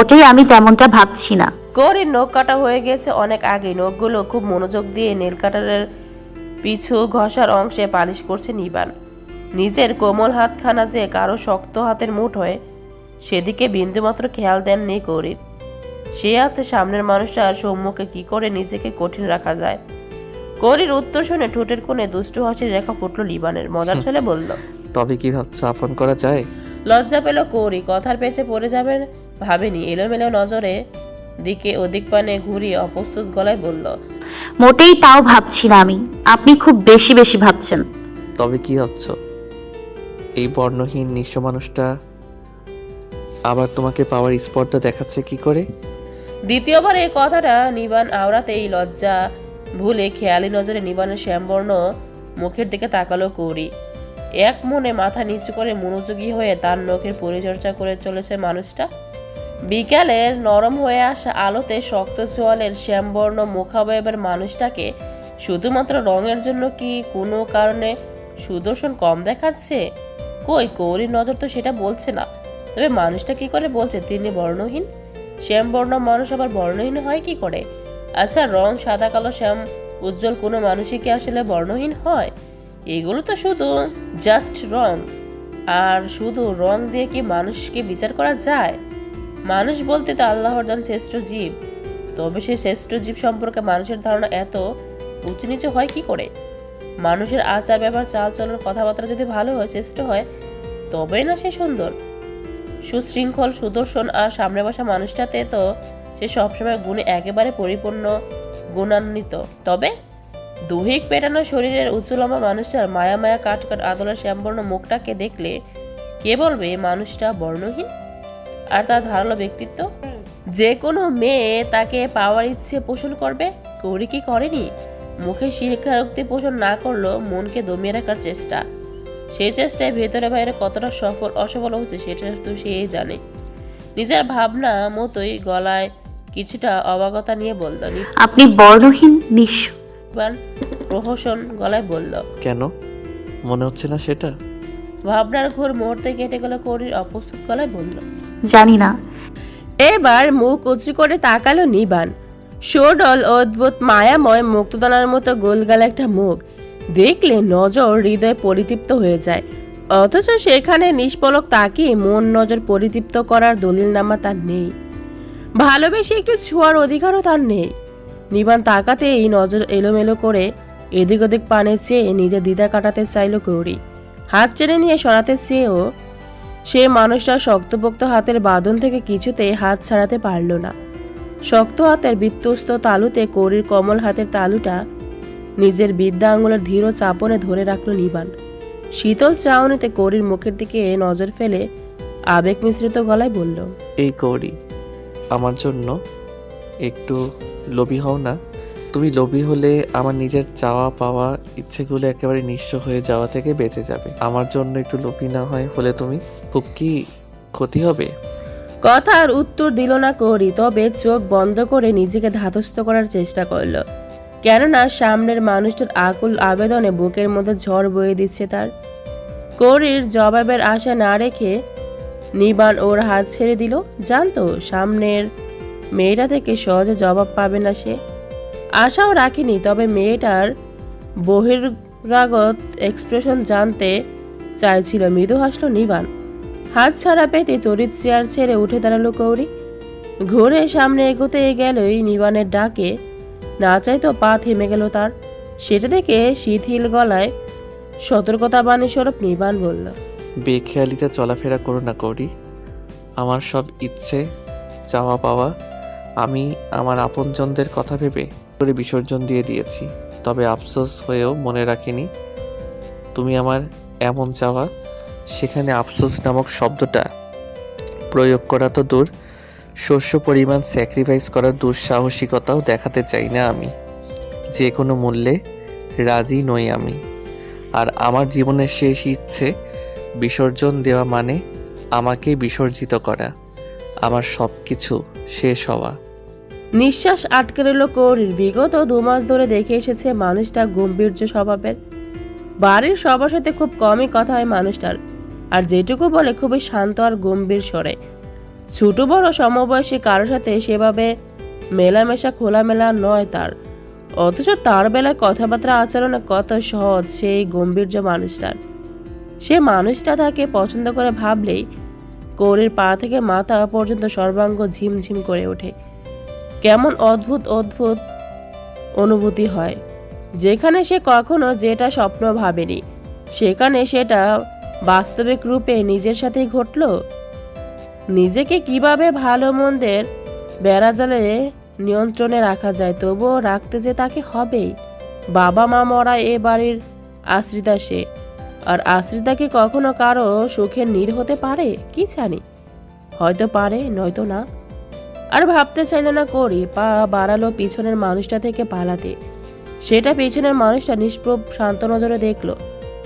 মোটেই আমি তেমনটা ভাবছি না। গৌরীর নখ কাটা হয়ে গেছে অনেক আগে। নখগুলো খুব মনোযোগ দিয়ে নেল কাটারের পিছু ঘষার অংশে পালিশ করছে নিবান। নিজের কোমল হাতখানা যে কারও শক্ত হাতের মুঠ হয় সেদিকে বিন্দুমাত্র খেয়াল দেননি গৌরীর। সে আছে সামনের মানুষটার সম্মুখে কি করে নিজেকে কঠিন রাখা যায়। গৌরীর উত্তর শুনে ঠোঁটের কোণে দুষ্টু হাসির রেখা ফুটলো লিবানের মজার ছেলে বলল তবে কি ভাবছ আপন করা যায়? লজ্জা পেল কৌরি কথার পেছে পড়ে যাবেন ভাবেনি। এলোমেলো নজরে দিকে ওদিক পানে ঘুরিয়ে অপ্রস্তুত গলায় বলল মোটেই তাও ভাবছি না আমি। আপনি খুব বেশি বেশি ভাবছেন। তবে কি ভাবছ? এই বর্ণহীন নিঃস্ব মানুষটা আবার তোমাকে পাওয়ার স্পর্ধা দেখাচ্ছে কি করে? দ্বিতীয়বার এই কথাটা নিবান আওড়াতেই লজ্জা ভুলে খেয়ালি নজরে নিবানের শ্যামবর্ণ মুখের দিকে তাকালো কৌরি এক মনে মাথা নিচু করে মনোযোগী হয়ে তার নখের পরিচর্যা করে চলেছে মানুষটা। বিকালের নরম হয়ে আসা আলোতে শক্ত চোয়ালের শ্যামবর্ণ মুখাবয়বের মানুষটাকে শুধুমাত্র রঙের জন্য কি কোনো কারণে সুদর্শন কম দেখাচ্ছে? কই, কৌরির নজর তো সেটা বলছে না। তবে মানুষটা কি করে বলছে? তিনি বর্ণহীন? শ্যামবর্ণ মানুষ আবার বর্ণহীন হয় কি করে? আচ্ছা রং সাদা, কালো, শ্যাম, উজ্জ্বল কোনো মানুষই কি আসলে বর্ণহীন হয়? এগুলো তো শুধু জাস্ট রং। আর শুধু রং দিয়ে কি মানুষকে বিচার করা যায়? মানুষ বলতে তো আল্লাহর দান শ্রেষ্ঠ জীব। তবে সেই শ্রেষ্ঠ জীব সম্পর্কে মানুষের ধারণা এত, উঁচু নিচু হয় কি করে? মানুষের আচার, ব্যবহার চাল চলন কথাবার্তা যদি ভালো হয়, শ্রেষ্ঠ হয়, তবেই না সে সুন্দর? সুশৃঙ্খল, সুদর্শন আর সামনে বসা মানুষটাতে তো সে সবসময় গুণে একেবারে পরিপূর্ণ, গুণান্বিত। তবে দৈহিক পেটানো শরীরের উঁচুলম্বা মানুষটার মায়া মায়া কাট কাট আদলের শ্যামবর্ণ মুখটাকে দেখলে কে বলবে মানুষটা বর্ণহীন? আর তার ধারালো ব্যক্তিত্ব? যে কোনো মেয়ে তাকে পাওয়ার ইচ্ছে পোষণ করবে? কৌরি কি করেনি? মুখে স্বীকারোক্তি পোষণ না করলেও মনকে দমিয়ে রাখার চেষ্টা। সেই চেষ্টায় ভেতরে বাইরে কতটা সফল অসফল হচ্ছে সেটা তো সেই জানে। নিজের ভাবনা মতোই গলায় কিছুটা অবাগতা নিয়ে বলল আপনি বর্ণহীন নিঃস্ব প্রহসন গলায় বলল কেন? মনে হচ্ছে না সেটা? ভাবনার ঘোর মুহূর্তে কেটে গেল কৌরির অপ্রস্তুত গলায় বলল জানি না। এবার মুখ উঁচু করে তাকালো নিবান। সোডল, অদ্ভুত, মায়াময়, মুক্তদানার মতো গোলগাল একটা মুখ। দেখলে নজর হৃদয় পরিতৃপ্ত হয়ে যায়। অথচ সেখানে নিষ্পলক তাকিয়ে মন নজর পরিতৃপ্ত করার দলিলনামা তার নেই। ভালোবেসে একটু ছোঁয়ার অধিকারও তার নেই। নিবান তাকাতেই নজর এলোমেলো করে এদিক ওদিক পানে চেয়ে নিজের দ্বিধা কাটাতে চাইল গৌরী। হাত চেড়ে নিয়ে সরাতে চেয়েও সে মানুষটা শক্তপোক্ত হাতের বাঁধন থেকে কিছুতেই হাত ছাড়াতে পারল না। শক্ত হাতের বিত্তস্ত তালুতে কৌরির কমল হাতের তালুটা নিজের বিদ্যা আঙুলের ধীর চাপনে ধরে রাখল নিবান। শীতল চাউনিতে কৌরির মুখের দিকে নজর ফেলে আবেগ মিশ্রিত গলায় বলল, এই কৌরি আমার জন্য একটু লোভী হও না। তুমি লোভী হলে আমার নিজের চাওয়া পাওয়া ইচ্ছেগুলো একেবারে নিঃস্ব হয়ে যাওয়া থেকে বেঁচে যাবে। আমার জন্য একটু লোভী না হয় হলে তুমি খুব কি ক্ষতি হবে? কথার উত্তর দিল না কৌরি তবে চোখ বন্ধ করে নিজেকে ধাতস্থ করার চেষ্টা করল। কেননা সামনের মানুষটার আকুল আবেদনে বুকের মধ্যে ঝড় বয়ে দিচ্ছে তার। কৌরির জবাবের আশা না রেখে নিবান ওর হাত ছেড়ে দিল। জানতো সামনের মেয়েটা থেকে সহজে জবাব পাবে না সে। আশাও রাখিনি, তবে মেয়েটার বহির্রাগত এক্সপ্রেশন জানতে চাইছিল মৃদু হাসল নিবান। হাত ছাড়া পেতে তড়িৎ চেয়ার ছেড়ে উঠে দাঁড়াল কৌরি ঘুরে সামনে এগোতে গেলই নিবানের ডাকে, না চাইতো পা থেমে গেল তার। সেটা দেখে শিথিল গলায় সতর্কতা বাণী স্বরূপ নিবান বলল, বেখেয়ালিতে চলাফেরা করো না কৌরি আমার সব ইচ্ছে, চাওয়া পাওয়া, আমি আমার আপনজনদের কথা ভেবে করে বিসর্জন দিয়ে দিয়েছি। তবে আফসোস হয়েও মনে রাখিনি, তুমি আমার এমন চাওয়া, সেখানে আফসোস নামক শব্দটা প্রয়োগ করা তো দূর, শস্য পরিমাণ স্যাক্রিফাইস করার দুঃসাহসিকতাও দেখাতে চাই না আমি। যে কোনো মূল্যে রাজি নই আমি। আর আমার জীবনের শেষ ইচ্ছে, বিসর্জন দেওয়া মানে আমাকে বিসর্জিত করা। আমার সব কিছু শেষ হওয়া। নিঃশ্বাস আটকে রইল কৌরির। বিগত দু মাস ধরে দেখে এসেছে মানুষটা গম্ভীর্য স্বভাবের। বাড়ির সবার সাথে খুব কমই কথা হয় মানুষটার। আর যেটুকু বলে, খুবই শান্ত আর গম্ভীর স্বরে। ছোট বড় সমবয়সী কারোর সাথে সেভাবে মেলামেশা, খোলামেলা নয় তার। অথচ তার বেলায় কথাবার্তা আচরণে কত সহজ সেই গম্ভীর্য মানুষটার। সে মানুষটা তাকে পছন্দ করে ভাবলেই কৌরির পা থেকে মাথা পর্যন্ত সর্বাঙ্গ ঝিমঝিম করে ওঠে। কেমন অদ্ভুত অদ্ভুত অনুভূতি হয়। যেখানে সে কখনো যেটা স্বপ্ন ভাবেনি, সেখানে সেটা বাস্তবিক রূপে নিজের সাথেই ঘটল। নিজেকে কীভাবে ভালো মন্দের বেড়াজালে নিয়ন্ত্রণে রাখা যায়, তবুও রাখতে যে তাকে হবেই। বাবা মা মরা এ বাড়ির আশ্রিতা সে, আর আশ্রিতা কি কখনো কারও সুখের নীর হতে পারে? কি জানি। হয়তো পারে, নয়তো না। আর ভাবতে চাইল না করি, পা বাড়ালো পিছনের মানুষটা থেকে পালাতে। সেটা পিছনের মানুষটা নিষ্প্রভ শান্ত নজরে দেখল।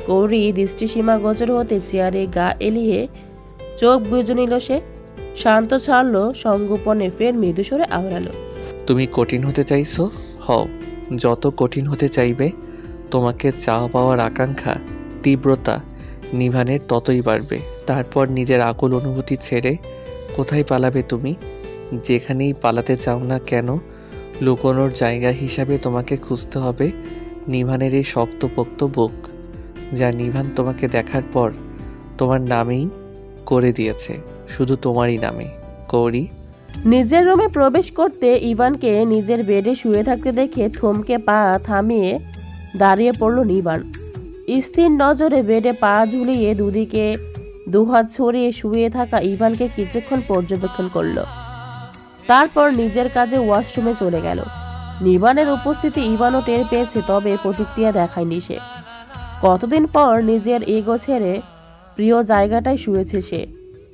কৌরি দৃষ্টিসীমা গোচর হতে চেয়ারে গা এলিয়ে চোখ বুঝে নিল সে। শান্ত ছাড়লো সঙ্গোপনে ফের মৃদুস্বরে আওড়ালো। তুমি কঠিন হতে চাইছো? হও, যত কঠিন হতে চাইবে, তোমাকে চাওয়া পাওয়ার আকাঙ্ক্ষা, তীব্রতা নিভানের ততই বাড়বে। তারপর নিজের আকুল অনুভূতি ছেড়ে কোথায় পালাবে তুমি? যেখানেই পালাতে চাও না কেন, লুকোনোর জায়গা হিসাবে তোমাকে খুঁজতে হবে নিভানের এই শক্তপোক্ত বুক, যা নিভান তোমাকে দেখার পর তোমার নামেই করে দিয়েছে, শুধু তোমারই নামে। কৌরি? নিজের রুমে প্রবেশ করতে ইভানকে নিজের বেডে শুয়ে থাকতে দেখে থমকে পা থামিয়ে দাঁড়িয়ে পড়ল নিবান স্থির নজরে বেডে পা ঝুলিয়ে দুদিকে দুহাত ছড়িয়ে শুয়ে থাকা ইভানকে কিছুক্ষণ পর্যবেক্ষণ করল। তারপর নিজের কাজে ওয়াশরুমে চলে গেল। নিবানের উপস্থিতি ইভানও টের পেয়েছে, তবে প্রতিক্রিয়া দেখায়নি সে। কতদিন পর নিজের এগো ছেড়ে প্রিয় জায়গাটায় শুয়েছে সে।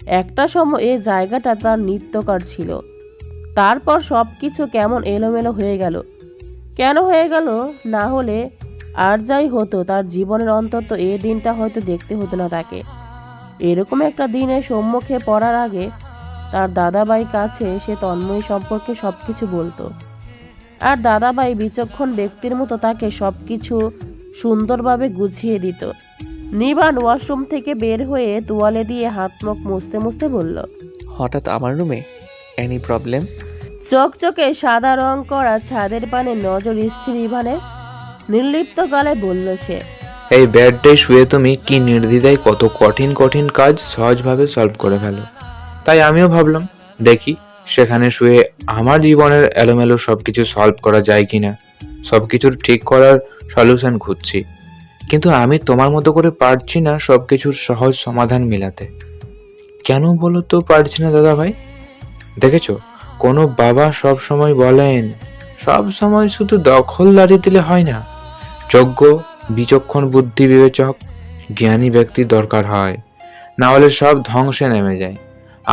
একটা সময় এই জায়গাটা তার নিত্যকার ছিল। তারপর সব কিছু কেমন এলোমেলো হয়ে গেল। কেন হয়ে গেল না হলে আর যাই হতো, তার জীবনের অন্তত এই দিনটা হয়তো দেখতে হতো না তাকে। এরকম একটা দিনে সম্মুখে পড়ার আগে তার দাদাবাই কাছে সে তন্ময় সম্পর্কে সব কিছু বলতো। আর দাদাবাই বিচক্ষণ ব্যক্তির মতো তাকে সব কিছু সুন্দরভাবে গুছিয়ে দিত। নিবান ওয়াশরুম থেকে বের হয়ে তোয়ালে দিয়ে হাত মুখ মুছতে মুছতে বলল হঠাৎ আমার রুমে এনি প্রবলেম চকচকে সাদা রং করা ছাদের পানে নজর স্থির ইভানের নির্লিপ্ত গলায় বলল সে এই বেডটায় শুয়ে তুমি কি নির্দ্বিধায় কত কঠিন কঠিন কাজ সহজভাবে সলভ করে ফেলো? তাই আমিও ভাবলাম, দেখি সেখানে শুয়ে আমার জীবনের এলোমেলো সব কিছু সলভ করা যায় কিনা। সব কিছুর ঠিক করার সলিউশন খুঁজছি। কিন্তু আমি তোমার মতো করে পারছি না সব কিছুর সহজ সমাধান মিলাতে। কেন বলো তো পারছি না দাদা ভাই দেখেছ, কোনো বাবা সব সময় বলেন সব সময় শুধু দখলদারি দিলে হয় না। যোগ্য, বিচক্ষণ বুদ্ধি বিবেচক, জ্ঞানী ব্যক্তির দরকার হয়। না হলে সব ধ্বংসে নেমে যায়।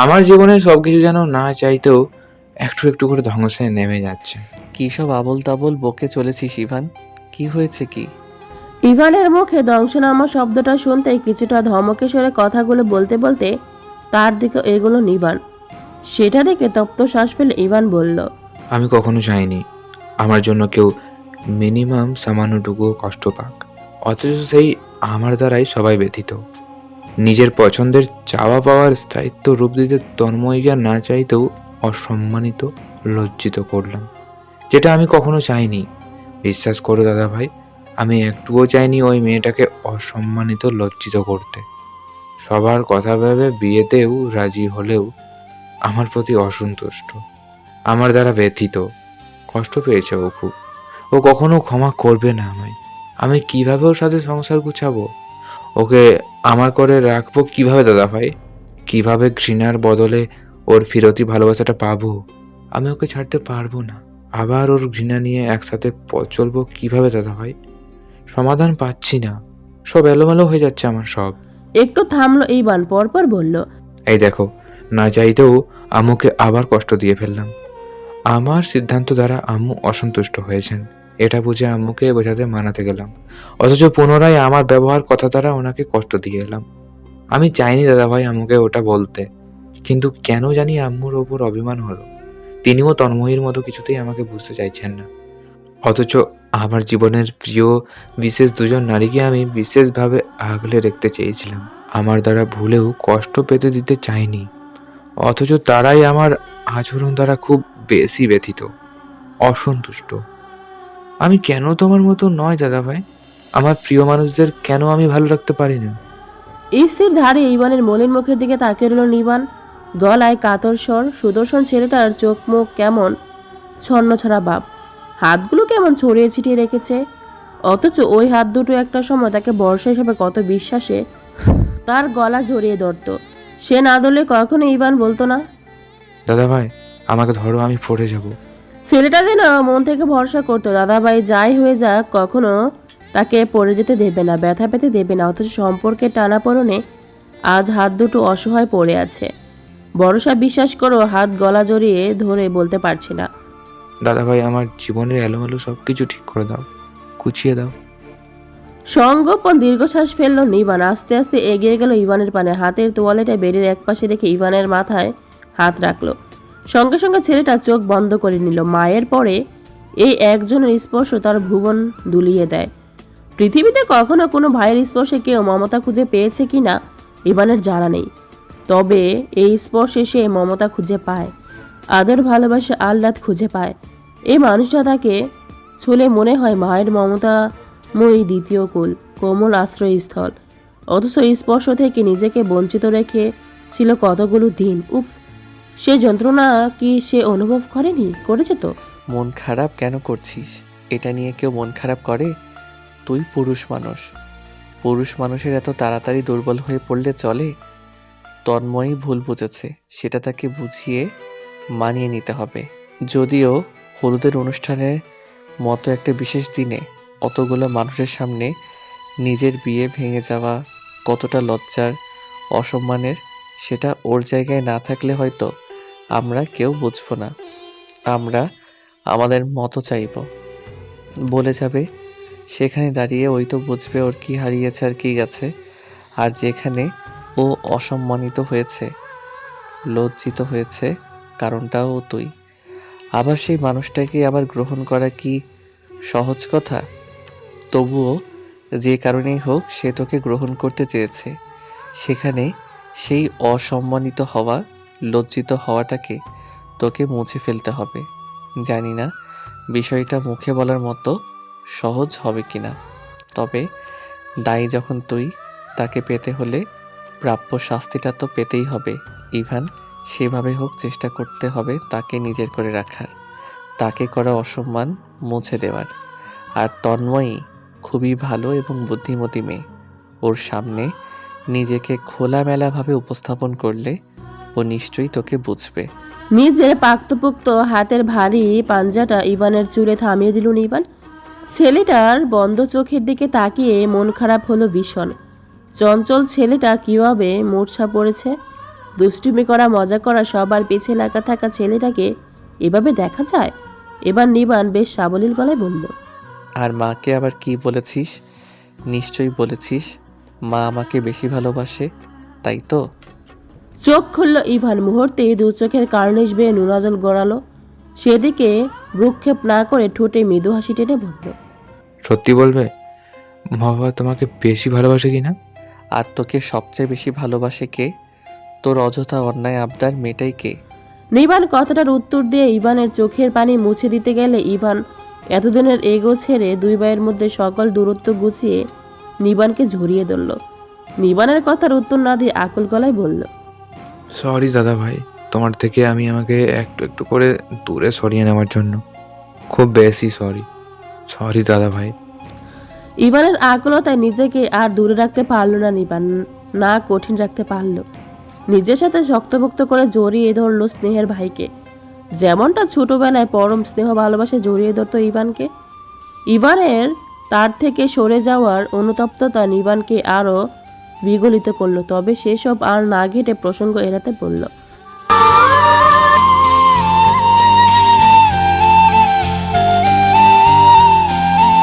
আমার জীবনে সব কিছু যেন না চাইতেও একটু একটু করে ধ্বংসে নেমে যাচ্ছে। কী সব আবল তাবল বকে চলেছিস ইভান? কি হয়েছে কি? ইভানের মুখে দংশনামা শব্দটা শুনতেই কিছুটা ধমকে সরে কথাগুলো বলতে বলতে তার দিকে এগুলো নিবান। সেটা দেখে তপ্ত শ্বাস ফেলে ইভান বলল আমি কখনো চাইনি। আমার জন্য কেউ মিনিমাম সামান্যটুকু কষ্ট পাক। অথচ সেই আমার দ্বারাই সবাই ব্যথিত। নিজের পছন্দের চাওয়া পাওয়ার স্থায়িত্ব রূপ দিতে তন্ময়িকা না চাইতেও অসম্মানিত, লজ্জিত করলাম। যেটা আমি কখনো চাইনি। বিশ্বাস করো দাদা ভাই আমি একটুও চাইনি ওই মেয়েটাকে অসম্মানিত, লজ্জিত করতে। সবার কথা ভেবে বিয়েতেও রাজি হলেও আমার প্রতি অসন্তুষ্ট। আমার দ্বারা ব্যথিত। কষ্ট পেয়েছে ও খুব। ও কখনো ক্ষমা করবে না আমায়। আমি কীভাবে ওর সাথে সংসার গুছাবো? ওকে আমার করে রাখব কীভাবে দাদা ভাই কীভাবে ঘৃণার বদলে ওর ফিরতি ভালোবাসাটা পাবো? আমি ওকে ছাড়তে পারব না। আবার ওর ঘৃণা নিয়ে একসাথে চলবো কীভাবে দাদা ভাই সমাধান পাচ্ছি না। সব এলোমেলো হয়ে যাচ্ছে আমার সব। একটু থামলো ইভান পরপর বলল এই দেখো না চাইতেও আম্মুকে আবার কষ্ট দিয়ে ফেললাম। আমার সিদ্ধান্ত দ্বারা আম্মু অসন্তুষ্ট হয়েছেন। এটা বুঝে আম্মুকে বোঝাতে মানাতে গেলাম। অথচ পুনরায় আমার ব্যবহার কথা দ্বারা ওনাকে কষ্ট দিয়ে এলাম। আমি চাইনি দাদাভাই আম্মুকে ওটা বলতে, কিন্তু কেন জানি আম্মুর ওপর অভিমান হলো। তিনিও তন্ময়ীর মতো কিছুতেই আমাকে বুঝতে চাইছেন না। অথচ আমার জীবনের প্রিয়, বিশেষ দুজন নারীকে আমি বিশেষভাবে আগলে রাখতে চেয়েছিলাম। আমার দ্বারা ভুলেও কষ্ট পেতে দিতে চাইনি। অথচ তারাই আমার আচরণ দ্বারা খুব বেশি ব্যথিত, অসন্তুষ্ট। আমি কেন তোমার মতো নয় দাদা ভাই আমার প্রিয় মানুষদের কেন আমি ভালো রাখতে পারি না স্থির ধারে ইবানের মলিন মুখের দিকে তাকিয়ে রইল নিবান। গলায় কাতর স্বর সুদর্শন ছেলেটার চোখ মুখ কেমন? ছন্ন ছড়া ভাব হাতগুলো কেমন ছড়িয়ে ছিটিয়ে রেখেছে? অথচ ওই হাত দুটো একটা সময় তাকে বর্ষা হিসেবে কত বিশ্বাসে তার গলা জড়িয়ে ধরত। সে না ধরলে কখনো ইভান বলতো না দাদা ভাই আমাকে ধরো আমি পড়ে যাব। ছেলেটা যেন মন থেকে ভরসা করতো দাদাভাই যাই হয়ে যাক কখনো তাকে পড়ে যেতে দেবে না ব্যথা পেতে দেবে না অথচ সম্পর্কের টানা পড়নে আজ হাত দুটো অসহায় পড়ে আছে। ভরসা বিশ্বাস করো হাত গলা জড়িয়ে ধরে বলতে পারছি না। দাদা ভাই আমার জীবনের এলোমেলো সব কিছু ঠিক করে দাও গুছিয়ে দাও। সঙ্গোপন দীর্ঘশ্বাস ফেলল নিবান আস্তে আস্তে এগিয়ে গেল ইভানের পানে হাতের তোয়ালেটা বেডের একপাশে রেখে ইভানের মাথায় হাত রাখল। সঙ্গে সঙ্গে ছেলেটা চোখ বন্ধ করে নিল। মায়ের পরে এই একজনের স্পর্শ তার ভুবন দুলিয়ে দেয়। পৃথিবীতে কখনো কোনো ভাইয়ের স্পর্শে কেউ মমতা খুঁজে পেয়েছে কিনা ইভানের জানা নেই। তবে এই স্পর্শে সে মমতা খুঁজে পায়, আদর ভালোবাসা আহ্লাদ খুঁজে পায়। এই মানুষটা তাকে ছুলে মনে হয় মায়ের মমতাময়ী দ্বিতীয় কুল, কোমল আশ্রয়স্থল। অথচ স্পর্শ থেকে নিজেকে বঞ্চিত রেখে ছিল কতগুলো দিন। উফ সে যন্ত্রণা কি সে অনুভব করেনি? করেছে তো। মন খারাপ কেন করছিস? এটা নিয়ে কেউ মন খারাপ করে? তুই পুরুষ মানুষ। পুরুষ মানুষের এত তাড়াতাড়ি দুর্বল হয়ে পড়লে চলে? তন্ময়ই ভুল বুঝেছে। সেটা তাকে বুঝিয়ে মানিয়ে নিতে হবে। যদিও হলুদের অনুষ্ঠানের মতো একটা বিশেষ দিনে অতগুলো মানুষের সামনে নিজের বিয়ে ভেঙে যাওয়া কতটা লজ্জার, অসম্মানের, সেটা ওর জায়গায় না থাকলে হয়তো আমরা কেউ বুঝব না। আমরা আমাদের মতো চাইব। বলে যাবে, সেখানে দাঁড়িয়ে ওই তো বুঝবে ওর কি হারিয়েছে আর কি গেছে, আর যেখানে ও অসম্মানিত হয়েছে, লজ্জিত হয়েছে, কারণটাও তুই। আবার সেই মানুষটাকে আবার গ্রহণ করা কি সহজ কথা? তবুও যে কারণেই হোক সে তোকে গ্রহণ করতে চেয়েছে। সেখানে সেই অসম্মানিত হওয়া লজ্জিত হওয়াটাকে তোকে মুছে ফেলতে হবে। জানি না, বিষয়টা মুখে বলার মতো সহজ হবে কি না তবে দায়ী যখন তুই, তাকে পেতে হলে প্রাপ্য শাস্তিটা তো পেতেই হবে। ইভান, সেভাবে হোক চেষ্টা করতে হবে তাকে নিজের করে রাখার। তাকে করা অসম্মান মুছে দেওয়ার। আর তন্ময়ী খুবই ভালো এবং বুদ্ধিমতী মেয়ে। ওর সামনে নিজেকে খোলামেলাভাবে উপস্থাপন করলে ও নিশ্চয়ই তোকে বুঝবে। নিজের পাক্তপুক্ত হাতের ভারী পাঞ্জাটা ইভানের চুলে থামিয়ে দিল ইভান। ছেলেটার বন্ধ চোখের দিকে তাকিয়ে মন খারাপ হলো ভীষণ। চঞ্চল ছেলেটা কীভাবে মূর্ছা পড়েছে? দুষ্টুমি করা মজা করা সবার পিছে লাগা থাকা ছেলেটাকে এভাবে দেখা যায়? এবার নিবান বেশ সাবলীল গলায় বলল আর মাকে আবার কি বলেছিস? নিশ্চয়ই বলেছিস মা আমাকে বেশি ভালোবাসে তাই তো? চোখ খুলল ইভান। মুহূর্তে দু চোখের কার্নিশ বেয়ে নুনাজল গড়ালো। সেদিকে ভ্রুক্ষেপ না করে ঠোঁটে মৃদু হাসি টেনে বলল সত্যি বলবে মা বাবা তোমাকে বেশি ভালোবাসে কি না আর তোকে সবচেয়ে বেশি ভালোবাসে কে? তোর অযথা অন্যায় আবদার মেটাই কে? নিবান কথাটার উত্তর দিয়ে ইভানের চোখের পানি মুছে দিতে গেলে ইভান এতদিনের এগো ছেড়ে দুই ভাইয়ের মধ্যে সকল দূরত্ব গুছিয়ে নিবানকে ঝরিয়ে ধরল। নিবানের কথার উত্তর না দিয়ে আকুল গলায় বলল সরি দাদা ভাই। তোমার থেকে আমি আমাকে একটু একটু করে দূরে সরিয়ে নেওয়ার জন্য। খুব বেশি সরি সরি দাদা ভাই। ইভানের আকুলতায় নিজেকে আর দূরে রাখতে পারল না নিবান, না কঠিন রাখতে পারল। নিজের সাথে শক্তভক্ত করে জড়িয়ে ধরলো স্নেহের ভাইকে। যেমনটা ছোটবেলায় পরম স্নেহ ভালোবাসে জড়িয়ে ধরতো ইভানকে, ইভানের তার থেকে সরে যাওয়ার অনুতপ্ততা নিবানকে আরও বিগলিত করল। তবে সেসব আর না ঘেটে প্রসঙ্গ এড়াতে বলল